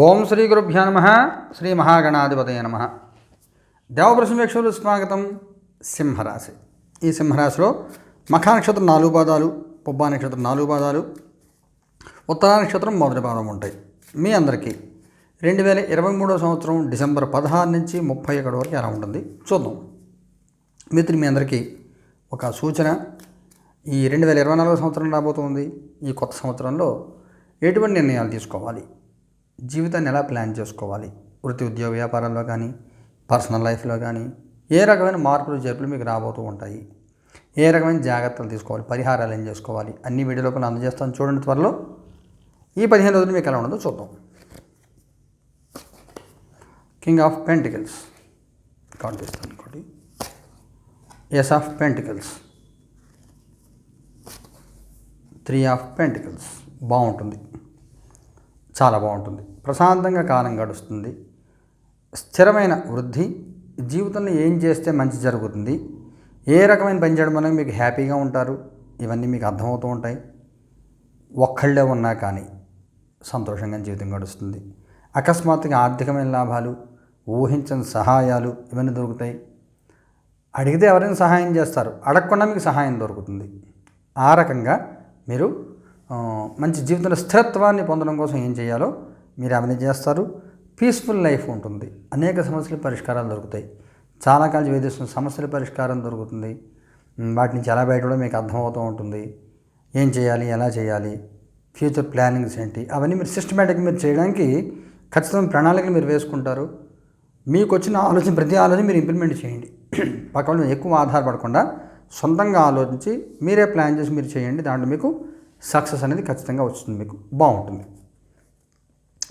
ఓం శ్రీ గురుభ్యో నమ. శ్రీ మహాగణాధిపతయ నమ. దేవప్రసమేక్షలు స్వాగతం. సింహరాశి. ఈ సింహరాశిలో మఖా నక్షత్రం నాలుగు పాదాలు పుబ్బా నక్షత్రం నాలుగు పాదాలు ఉత్తరా నక్షత్రం మొదటి పాదం ఉంటాయి. మీ అందరికీ రెండు వేల ఇరవై మూడో సంవత్సరం డిసెంబర్ పదహారు నుంచి ముప్పై ఒకటి వరకు ఎలా ఉంటుంది? చూద్దాం. మిత్రులు మీ అందరికీ ఒక సూచన. ఈ రెండు వేల ఇరవై నాలుగో సంవత్సరం రాబోతుంది. ఈ కొత్త సంవత్సరంలో ఎటువంటి నిర్ణయాలు తీసుకోవాలి? జీవితాన్ని ఎలా ప్లాన్ చేసుకోవాలి? వృత్తి ఉద్యోగ వ్యాపారాల్లో కానీ పర్సనల్ లైఫ్లో కానీ ఏ రకమైన మార్పులు జరుపులు మీకు రాబోతూ ఉంటాయి? ఏ రకమైన జాగ్రత్తలు తీసుకోవాలి? పరిహారాలు ఏం చేసుకోవాలి? అన్ని వీడియోలో కూడా అందజేస్తాను. చూడండి త్వరలో. ఈ పదిహేను రోజులు మీకు ఎలా ఉండదో చూద్దాం. కింగ్ ఆఫ్ పెంటికల్స్ కాంటిస్తాను ఇంకోటి. Ace of pentacles three of pentacles బాగుంటుంది. చాలా బాగుంటుంది. ప్రశాంతంగా కాలం గడుస్తుంది. స్థిరమైన వృద్ధి జీవితంలో ఏం చేస్తే మంచి జరుగుతుంది ఏ రకమైన పని చేయడం వల్ల మీకు హ్యాపీగా ఉంటారు ఇవన్నీ మీకు అర్థమవుతూ ఉంటాయి. ఒక్కళ్ళే ఉన్నా కానీ సంతోషంగా జీవితం గడుస్తుంది. అకస్మాత్తుగా ఆర్థికమైన లాభాలు ఊహించని సహాయాలు ఇవన్నీ దొరుకుతాయి. అడిగితే ఎవరైనా సహాయం చేస్తారు. అడగకుండా మీకు సహాయం దొరుకుతుంది. ఆ రకంగా మీరు మంచి జీవితంలో స్థిరత్వాన్ని పొందడం కోసం ఏం చేయాలో మీరు అవన్నీ చేస్తారు. పీస్ఫుల్ లైఫ్ ఉంటుంది. అనేక సమస్యల పరిష్కారాలు దొరుకుతాయి. చాలా కాలం వేధిస్తున్న సమస్యల పరిష్కారం దొరుకుతుంది. వాటి నుంచి ఎలా బయటపడో మీకు అర్థమవుతూ ఉంటుంది. ఏం చేయాలి ఎలా చేయాలి ఫ్యూచర్ ప్లానింగ్స్ ఏంటి అవన్నీ మీరు సిస్టమేటిక్గా మీరు చేయడానికి ఖచ్చితమైన ప్రణాళికలు మీరు వేసుకుంటారు. మీకు వచ్చిన ఆలోచన ప్రతి ఆలోచన మీరు ఇంప్లిమెంట్ చేయండి. పక్క ఎక్కువ ఆధారపడకుండా సొంతంగా ఆలోచించి మీరే ప్లాన్ చేసి మీరు చేయండి. దాంట్లో మీకు సక్సెస్ అనేది ఖచ్చితంగా వస్తుంది మీకు బాగుంటుంది.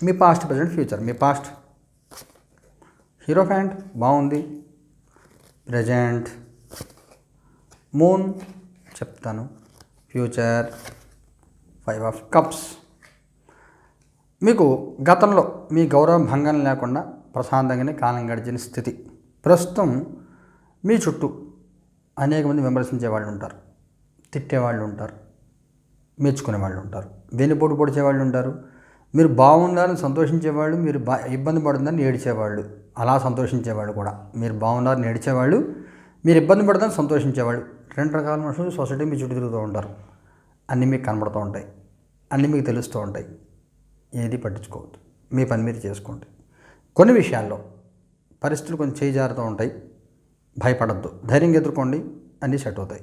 మీ పాస్ట్ ప్రజెంట్ ఫ్యూచర్ మీ పాస్ట్ హీరో ఫ్యాంట్ బాగుంది. ప్రజెంట్ మూన్ చెప్తాను. ఫ్యూచర్ ఫైవ్ ఆఫ్ కప్స్ మీకు గతంలో మీ గౌరవ భంగం లేకుండా ప్రశాంతంగానే కాలం గడిచిన స్థితి. ప్రస్తుతం మీ చుట్టూ అనేక మంది విమర్శించే వాళ్ళు ఉంటారు. తిట్టేవాళ్ళు ఉంటారు. మెచ్చుకునే వాళ్ళు ఉంటారు వెన్నుపోటు పొడిచే వాళ్ళు ఉంటారు మీరు బాగున్నారని సంతోషించేవాళ్ళు మీరు బా ఇబ్బంది పడుతుందని ఏడిచేవాళ్ళు అలా సంతోషించేవాళ్ళు కూడా. మీరు బాగున్నారని ఏడిచేవాళ్ళు మీరు ఇబ్బంది పడుతుందని సంతోషించేవాళ్ళు. రెండు రకాల మనుషులు సొసైటీ మీ చుట్టూ తిరుగుతూ ఉంటారు. అన్నీ మీకు కనబడుతూ ఉంటాయి. అన్నీ మీకు తెలుస్తూ ఉంటాయి. ఏది పట్టించుకోవద్దు. మీ పని మీరు చేసుకోండి. కొన్ని విషయాల్లో పరిస్థితులు కొంచెం చేజారుతూ ఉంటాయి. భయపడద్దు. ధైర్యంగా ఎదుర్కోండి. అన్నీ సెట్ అవుతాయి.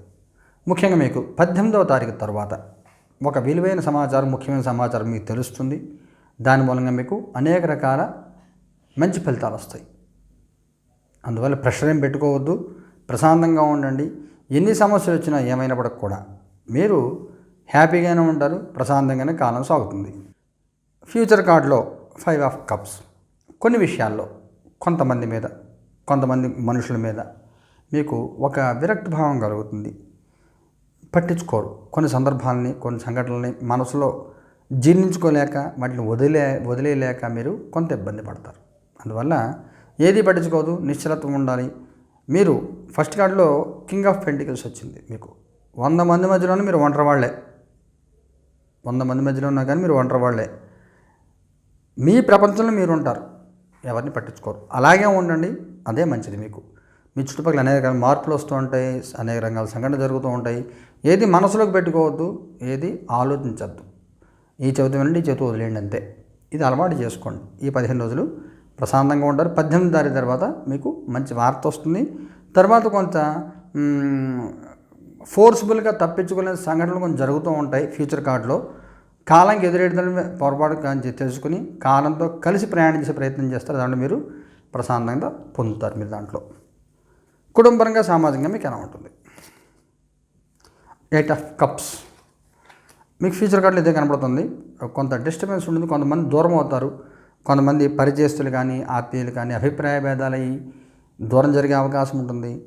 ముఖ్యంగా మీకు పద్దెనిమిదవ తారీఖు తర్వాత ఒక విలువైన సమాచారం ముఖ్యమైన సమాచారం మీకు తెలుస్తుంది. దాని మూలంగా మీకు అనేక రకాల మంచి ఫలితాలు వస్తాయి. అందువల్ల ప్రెషర్ ఏం పెట్టుకోవద్దు. ప్రశాంతంగా ఉండండి. ఎన్ని సమస్యలు వచ్చినా ఏమైనప్పటికి కూడా మీరు హ్యాపీగానే ఉంటారు. ప్రశాంతంగానే కాలం సాగుతుంది. ఫ్యూచర్ కార్డులో ఫైవ్ ఆఫ్ కప్స్. కొన్ని విషయాల్లో కొంతమంది మీద కొంతమంది మనుషుల మీద మీకు ఒక విరక్తి భావం కలుగుతుంది. పట్టించుకోరు. కొన్ని సందర్భాలని కొన్ని సంఘటనల్ని మనసులో జీర్ణించుకోలేక వాటిని వదిలే వదిలేయలేక మీరు కొంత ఇబ్బంది పడతారు. అందువల్ల ఏది పట్టించుకోదు నిశ్చలత్వం ఉండాలి. మీరు ఫస్ట్ కార్డులో కింగ్ ఆఫ్ పెంటికల్స్ వచ్చింది మీకు. వంద మంది మధ్యలోనే మీరు ఒంటరి వాళ్ళే. వంద మంది మధ్యలో ఉన్నా కానీ మీరు ఒంటరి వాళ్ళే. మీ ప్రపంచంలో మీరు ఉంటారు. ఎవరిని పట్టించుకోరు. అలాగే ఉండండి అదే మంచిది మీకు. మీ చుట్టుపక్కల అనేక రకాల మార్పులు వస్తూ ఉంటాయి అనేక రకాల సంఘటనలు జరుగుతూ ఉంటాయి. ఏది మనసులోకి పెట్టుకోవద్దు ఏది ఆలోచించద్దు. ఈ చెబుతూ వినండి ఈ చెబుతూ వదిలేయండి అంతే. ఇది అలవాటు చేసుకోండి. ఈ పదిహేను రోజులు ప్రశాంతంగా ఉంటారు. పద్దెనిమిది తారీఖు తర్వాత మీకు మంచి వార్త వస్తుంది. తర్వాత కొంత ఫోర్స్ఫుల్గా తప్పించుకునే సంఘటనలు కొంచెం జరుగుతూ ఉంటాయి ఫ్యూచర్ కార్డులో. కాలంకి ఎదురెడదని పొరపాటు కానీ తెలుసుకుని కాలంతో కలిసి ప్రయాణం చేసే ప్రయత్నం చేస్తారు. దాంట్లో మీరు ప్రశాంతంగా పొందుతారు మీరు దాంట్లో. కుటుంబరంగా సామాజికంగా మీకు ఎలా ఉంటుంది? ఎయిట్ ఆఫ్ కప్స్ మీకు ఫ్యూచర్ కార్డులు ఇదే కనబడుతుంది. కొంత డిస్టర్బెన్స్ ఉంటుంది. కొంతమంది దూరం అవుతారు. కొంతమంది పరిచయస్తులు కానీ ఆత్మీయులు కానీ అభిప్రాయ భేదాలయ్యి దూరం జరిగే అవకాశం ఉంటుంది.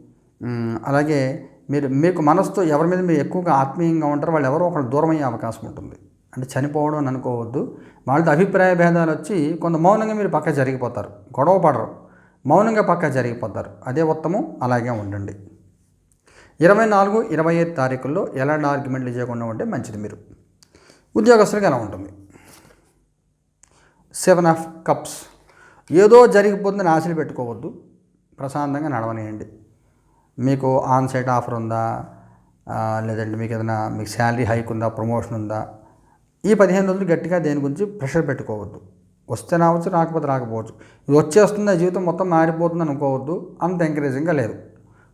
అలాగే మీరు మీకు మనసుతో ఎవరి మీద మీరు ఎక్కువగా ఆత్మీయంగా ఉంటారో వాళ్ళు ఎవరో ఒకరు దూరం అయ్యే అవకాశం ఉంటుంది. అంటే చనిపోవడం అని అనుకోవద్దు. వాళ్ళతో అభిప్రాయ భేదాలు వచ్చి కొంత మౌనంగా మీరు పక్క జరిగిపోతారు. గొడవ పడరు. మౌనంగా పక్క జరిగిపోతారు. అదే ఉత్తమం. అలాగే ఉండండి. ఇరవై నాలుగు ఇరవై ఐదు తారీఖుల్లో ఎలాంటి ఆర్గ్యుమెంట్లు చేయకుండా ఉంటే మంచిది మీరు. ఉద్యోగస్తులకు ఎలా ఉంటుంది? Seven of cups. ఏదో జరిగిపోతుందని ఆశలు పెట్టుకోవద్దు. ప్రశాంతంగా నడవనియండి. మీకు ఆన్ సైట్ ఆఫర్ ఉందా లేదంటే మీకు ఏదైనా మీకు శాలరీ హైక్ ఉందా? ప్రమోషన్ ఉందా? ఈ పదిహేను రోజులు గట్టిగా దేని గురించి ప్రెషర్ పెట్టుకోవద్దు. వస్తే రావచ్చు రాకపోతే రాకపోవచ్చు. ఇది వచ్చేస్తుంది జీవితం మొత్తం మారిపోతుంది అనుకోవద్దు. అంత ఎంకరేజింగ్గా లేదు.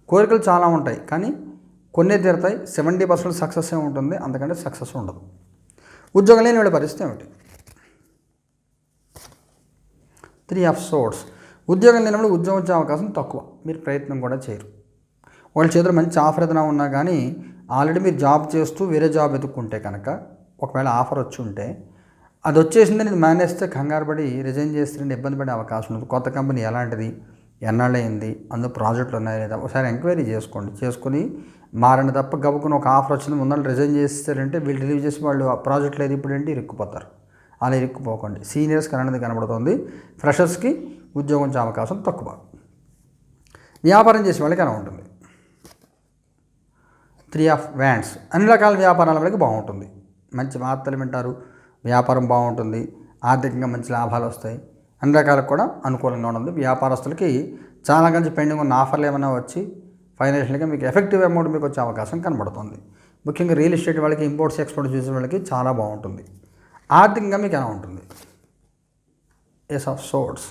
కోరికలు చాలా ఉంటాయి కానీ కొన్ని తీరుతాయి. సెవెంటీ పర్సెంట్ సక్సెస్ ఉంటుంది అంతకంటే సక్సెస్ ఉండదు. ఉద్యోగం లేని వీళ్ళ పరిస్థితి ఏమిటి? త్రీ ఆఫ్ సోర్స్ ఉద్యోగం లేనప్పుడు ఉద్యోగం వచ్చే అవకాశం తక్కువ. మీరు ప్రయత్నం కూడా చేయరు. వాళ్ళ చేతిలో మంచి ఆఫర్ ఏదైనా ఉన్నా కానీ ఆల్రెడీ మీరు జాబ్ చేస్తూ వేరే జాబ్ వెతుక్కుంటే కనుక ఒకవేళ ఆఫర్ వచ్చి ఉంటే అది వచ్చేసిందని మేనేజ్ మానేస్తే కంగారు పడి రిజైన్ చేస్తుంటే ఇబ్బంది పడే అవకాశం ఉంది కొత్త కంపెనీ ఎలాంటిది? ఎన్నాళ్ళయింది? అందులో ప్రాజెక్టులు ఉన్నాయి లేదా? ఒకసారి ఎంక్వైరీ చేసుకోండి. చేసుకుని మారని తప్ప గబుకుని ఒక ఆఫర్ వచ్చింది ముందర రిజైన్ చేస్తారంటే వీళ్ళు రిలీవ్ చేసి వాళ్ళు ఆ ప్రాజెక్ట్ లేదు ఇప్పుడు ఏంటి? ఇరుక్కుపోతారు. అలా ఇరుక్కుపోకండి. సీనియర్స్కి అనేది కనబడుతుంది. ఫ్రెషర్స్కి ఉద్యోగం వచ్చే అవకాశం తక్కువ. వ్యాపారం చేసే వాళ్ళకి అలా ఉంటుంది. Three of wands. అన్ని రకాల వ్యాపారాల వాళ్ళకి బాగుంటుంది. మంచి వార్తలు వింటారు. వ్యాపారం బాగుంటుంది. ఆర్థికంగా మంచి లాభాలు వస్తాయి. అన్ని రకాలకు కూడా అనుకూలంగా ఉంటుంది. వ్యాపారస్తులకి చాలా మంచి పెండింగ్ ఉన్న ఆఫర్లు ఏమైనా వచ్చి ఫైనాన్షియల్గా మీకు ఎఫెక్టివ్ అమౌంట్ మీకు వచ్చే అవకాశం కనబడుతుంది. ముఖ్యంగా రియల్ ఎస్టేట్ వాళ్ళకి ఇంపోర్ట్స్ ఎక్స్పోర్ట్ చేసే వాళ్ళకి చాలా బాగుంటుంది. ఆర్థికంగా మీకు ఎలా ఉంటుంది? ఎస్ ఆఫ్ సోర్ట్స్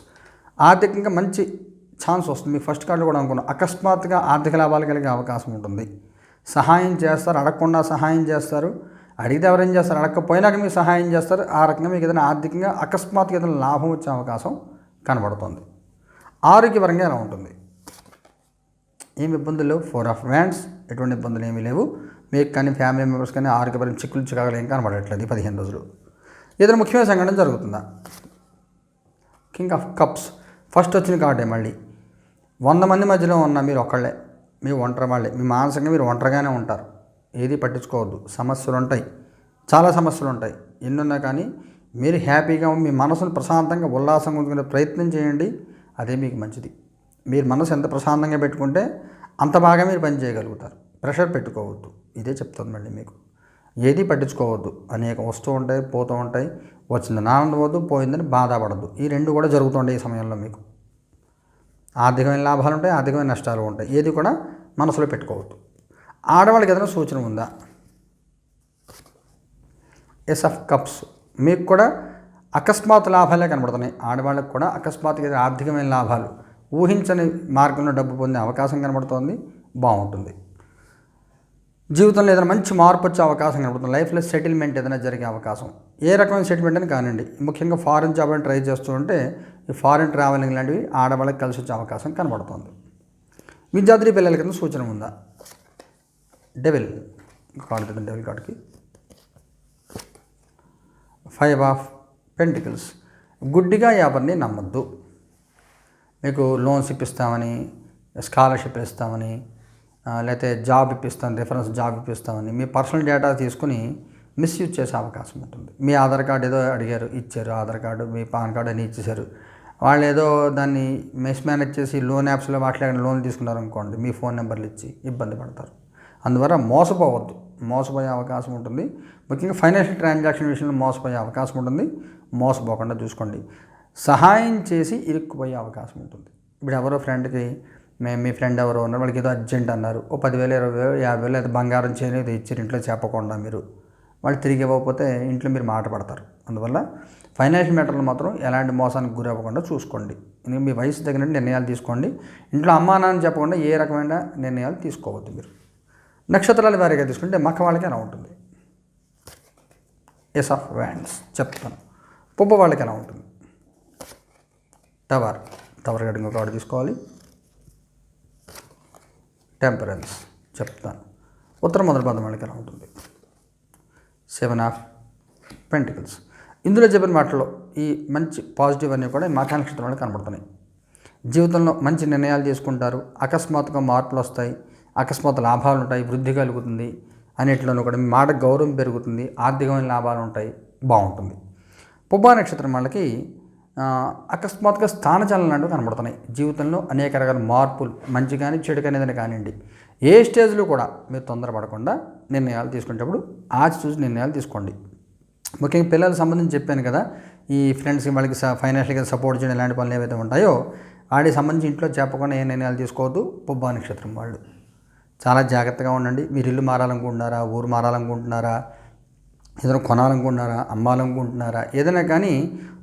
ఆర్థికంగా మంచి ఛాన్స్ వస్తుంది. మీకు ఫస్ట్ కార్డు కూడా అనుకున్నాం. అకస్మాత్తుగా ఆర్థిక లాభాలు కలిగే అవకాశం ఉంటుంది. సహాయం చేస్తారు అడగకుండా సహాయం చేస్తారు. అడిగితే ఎవరేం చేస్తారు? అడగకపోయినాక మీకు సహాయం చేస్తారు. ఆ రకంగా మీకు ఏదైనా ఆర్థికంగా అకస్మాత్తుగా ఏదైనా లాభం వచ్చే అవకాశం కనబడుతుంది. ఆరోగ్యపరంగా ఎలా ఉంటుంది? ఏమి ఇబ్బందులు లేవు. ఫోర్ ఆఫ్ వ్యాండ్స్ ఎటువంటి ఇబ్బందులు ఏమీ లేవు. మీకు కానీ ఫ్యామిలీ మెంబర్స్ కానీ ఆరోగ్యపరంగా చిక్కులు చికాకులు ఏం కనబడట్లేదు పదిహేను రోజులు. ఏదైనా ముఖ్యమైన సంఘటన జరుగుతుందా? కింగ్ ఆఫ్ కప్స్ ఫస్ట్ వచ్చిన కార్డే మళ్ళీ. వంద మంది మధ్యలో ఉన్న మీరు ఒక్కళ్ళే మీ ఒంటరి వాళ్ళే. మీ మానసికంగా మీరు ఒంటరిగానే ఉంటారు. ఏది పట్టించుకోవద్దు. సమస్యలు ఉంటాయి చాలా సమస్యలు ఉంటాయి ఎన్నున్నా కానీ మీరు హ్యాపీగా మీ మనసును ప్రశాంతంగా ఉల్లాసంగా ఉంచుకునే ప్రయత్నం చేయండి. అదే మీకు మంచిది. మీరు మనసు ఎంత ప్రశాంతంగా పెట్టుకుంటే అంత బాగా మీరు పని చేయగలుగుతారు. ప్రెషర్ పెట్టుకోవద్దు. ఇదే చెప్తుందండి మళ్ళీ మీకు. ఏది పట్టించుకోవద్దు. అనేక వస్తూ ఉంటాయి పోతూ ఉంటాయి. వచ్చిందని ఆనందవద్దు పోయిందని బాధపడద్దు. ఈ రెండు కూడా జరుగుతుంటాయి ఈ సమయంలో మీకు. ఆర్థికమైన లాభాలు ఉంటాయి ఆర్థికమైన నష్టాలు ఉంటాయి ఏది కూడా మనసులో పెట్టుకోవద్దు. ఆడవాళ్ళకి ఏదైనా సూచన ఉందా? ఎస్ ఆఫ్ కప్స్ మీకు కూడా అకస్మాత్ లాభాలే కనబడుతున్నాయి. ఆడవాళ్ళకి కూడా అకస్మాత్తుగా ఆర్థికమైన లాభాలు ఊహించని మార్గంలో డబ్బు పొందే అవకాశం కనబడుతోంది బాగుంటుంది. జీవితంలో ఏదైనా మంచి మార్పు వచ్చే అవకాశం కనబడుతుంది. లైఫ్లో సెటిల్మెంట్ ఏదైనా జరిగే అవకాశం. ఏ రకమైన సెటిల్మెంట్ అని కానివ్వండి ముఖ్యంగా ఫారిన్ జాబ్ అని ట్రై చేస్తూ ఉంటే ఈ ఫారిన్ ట్రావెలింగ్ లాంటివి ఆడవాళ్ళకి కలిసి వచ్చే అవకాశం కనబడుతుంది. విద్యార్థి పిల్లల కింద సూచన ఉందా? డెవిల్ కార్డు కదా డెవిల్ కార్డ్కి. Five of pentacles. గుడ్డిగా ఎవరిని నమ్మద్దు. మీకు లోన్స్ ఇప్పిస్తామని స్కాలర్షిప్ ఇస్తామని లేకపోతే జాబ్ ఇప్పిస్తాం రిఫరెన్స్ జాబ్ ఇప్పిస్తామని మీ పర్సనల్ డేటా తీసుకుని మిస్యూజ్ చేసే అవకాశం ఉంటుంది. మీ ఆధార్ కార్డు ఏదో అడిగారు ఇచ్చారు ఆధార్ కార్డు మీ పాన్ కార్డు అని ఇచ్చేశారు. వాళ్ళు ఏదో దాన్ని మిస్ మేనేజ్ చేసి లోన్ యాప్స్లో మాట్లాడిన లోన్ తీసుకున్నారు అనుకోండి మీ ఫోన్ నెంబర్లు ఇచ్చి ఇబ్బంది పడతారు. అందువల్ల మోసపోవద్దు. మోసపోయే అవకాశం ఉంటుంది. ముఖ్యంగా ఫైనాన్షియల్ ట్రాన్సాక్షన్ విషయంలో మోసపోయే అవకాశం ఉంటుంది. మోసపోకుండా చూసుకోండి. సహాయం చేసి ఇరుక్కుపోయే అవకాశం ఉంటుంది. ఇప్పుడు ఎవరో ఫ్రెండ్కి మేము మీ ఫ్రెండ్ ఎవరో ఉన్నారు. వాళ్ళకి ఏదో అర్జెంట్ అన్నారు. ఓ పదివేలు ఇరవై వేలు యాభై వేలు అయితే బంగారం చేయని ఇచ్చారు ఇంట్లో చెప్పకుండా మీరు. వాళ్ళు తిరిగి ఇవ్వకపోతే ఇంట్లో మీరు మాట పడతారు. అందువల్ల ఫైనాన్షియల్ మ్యాటర్లు మాత్రం ఎలాంటి మోసానికి గురి అవ్వకుండా చూసుకోండి. మీ వయసు తగిన నిర్ణయాలు తీసుకోండి. ఇంట్లో అమ్మా నాన్న చెప్పకుండా ఏ రకమైన నిర్ణయాలు తీసుకోవద్దు మీరు. నక్షత్రాల వారిగా తీసుకుంటే మక్క వాళ్ళకి ఎలా ఉంటుంది. ఎస్ ఆఫ్ వ్యాండ్స్ చెప్తాను. పుబ్బ వాళ్ళకి ఎలా ఉంటుంది. టవర్ టవర్ గడికి ఒక తీసుకోవాలి. టెంపరెన్స్ చెప్తాను. ఉత్తర మొదటి పదం వాళ్ళకి ఎలా ఉంటుంది. సెవెన్ ఆఫ్ పెంటికల్స్ ఇందులో చెప్పిన మాటల్లో ఈ మంచి పాజిటివ్ అన్నీ కూడా ఈ మకా నక్షత్రం వాళ్ళకి కనబడుతున్నాయి. జీవితంలో మంచి నిర్ణయాలు తీసుకుంటారు. అకస్మాత్తుగా మార్పులు వస్తాయి. అకస్మాత్ లాభాలు ఉంటాయి వృద్ధి కలుగుతుంది అన్నిటిలోనూ కూడా మీ మాట గౌరవం పెరుగుతుంది ఆర్థికమైన లాభాలు ఉంటాయి బాగుంటుంది. పుబ్బా నక్షత్రం వాళ్ళకి అకస్మాత్తుగా స్థానచలనం లాంటివి కనబడుతున్నాయి. జీవితంలో అనేక రకాల మార్పులు మంచి కానీ చెడు కానీ ఏదైనా కానివ్వండి ఏ స్టేజ్లో కూడా మీరు తొందరపడకుండా నిర్ణయాలు తీసుకునేటప్పుడు ఆచి చూసి నిర్ణయాలు తీసుకోండి. ముఖ్యంగా పిల్లలకు సంబంధించి చెప్పాను కదా ఈ ఫ్రెండ్స్కి వాళ్ళకి ఫైనాన్షియల్గా సపోర్ట్ చేయడం ఇలాంటి పనులు ఏవైతే ఉంటాయో వాటికి సంబంధించి ఇంట్లో చెప్పకుండా ఏ నిర్ణయాలు తీసుకోవద్దు పుబ్బా నక్షత్రం వాళ్ళు. చాలా జాగ్రత్తగా ఉండండి. మీరు ఇల్లు మారాలనుకుంటున్నారా? ఊరు మారాలనుకుంటున్నారా? ఏదైనా కొనాలనుకుంటున్నారా? అమ్మాలనుకుంటున్నారా? ఏదైనా కానీ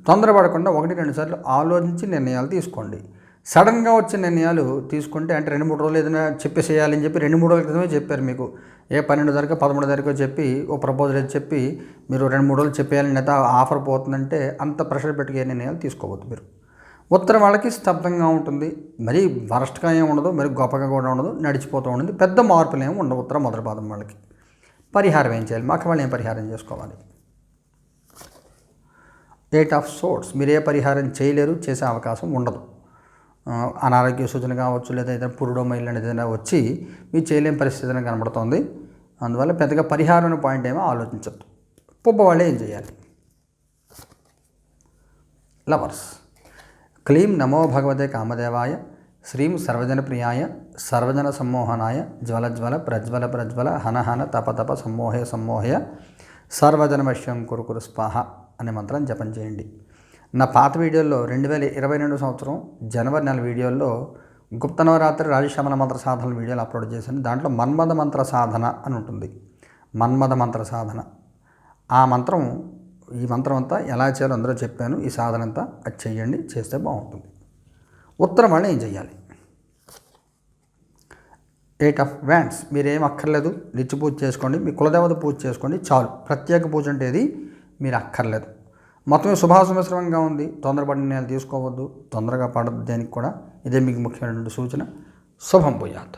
తొందరపడకుండా ఒకటి రెండు సార్లు ఆలోచించి నిర్ణయాలు తీసుకోండి. సడన్గా వచ్చే నిర్ణయాలు తీసుకుంటే అంటే రెండు మూడు రోజులు ఏదైనా చెప్పేసేయాలని చెప్పి రెండు మూడు రోజుల క్రితమే చెప్పారు మీకు. ఏ పన్నెండు తారీఖు పదమూడు తారీఖు చెప్పి ఓ ప్రపోజల్ అది చెప్పి మీరు రెండు మూడు రోజులు చెప్పేయాలని లేదా ఆఫర్ పోతుందంటే అంత ప్రెషర్ పెట్టుకే నిర్ణయాలు తీసుకోవద్దు మీరు. ఉత్తరం వాళ్ళకి స్తబ్దంగా ఉంటుంది. మరి వరస్ట్గా ఏమి ఉండదు మరి గొప్పగా కూడా ఉండదు నడిచిపోతూ ఉంటుంది. పెద్ద మార్పులు ఏమి ఉండవు ఉత్తరం మొదటి పాదం వాళ్ళకి. పరిహారం ఏం చేయాలి? మాకు వాళ్ళు ఏం పరిహారం చేసుకోవాలి? ఎయిట్ ఆఫ్ సోర్ట్స్ మీరు ఏ పరిహారం చేయలేరు చేసే అవకాశం ఉండదు. అనారోగ్య సూచన కావచ్చు లేదా ఏదైనా పురుడో మైల్ అనేది ఏదైనా వచ్చి మీరు చేయలేని పరిస్థితి అనేది కనబడుతోంది. అందువల్ల పెద్దగా పరిహారం అనే పాయింట్ ఏమో ఆలోచించద్దు. పుబ్బ వాళ్ళే ఏం చేయాలి? లవర్స్ క్లీం నమో భగవతే కామదేవాయ శ్రీం సర్వజనప్రియాయ సర్వజన సమ్మోహనాయ జ్వల జ్వల ప్రజ్వల ప్రజ్వల హనహన తప తప సమ్మోహయ సమ్మోహయ సర్వజనమశ్యం కురు కురు స్వాహ అనే మంత్రం జపం చేయండి. నా పాత వీడియోల్లో రెండు వేల ఇరవై రెండు సంవత్సరం జనవరి నెల వీడియోల్లో గుప్త నవరాత్రి రాజశ్యామల మంత్ర సాధన వీడియోలు అప్లోడ్ చేశాను. దాంట్లో మన్మథ మంత్ర సాధన అని ఉంటుంది. మన్మథ మంత్ర సాధన. ఆ మంత్రం ఈ మంత్రం అంతా ఎలా చేయాలో అందరూ చెప్పాను. ఈ సాధన అంతా అది చేయండి చేస్తే బాగుంటుంది. ఉత్తరం వాళ్ళు ఏం చేయాలి ఎయిట్ ఆఫ్ వ్యాండ్స్ మీరేం అక్కర్లేదు. నిత్య పూజ చేసుకోండి. మీ కులదేవత పూజ చేసుకోండి. చాలు. ప్రత్యేక పూజ అంటే ఇది మీరు అక్కర్లేదు. మొత్తం శుభాశుమిశ్రమంగా ఉంది. తొందరపడిన నేను తీసుకోవద్దు. తొందరగా పడద్దు దానికి కూడా. ఇదే మీకు ముఖ్యమైనటువంటి సూచన. శుభం పోయాత్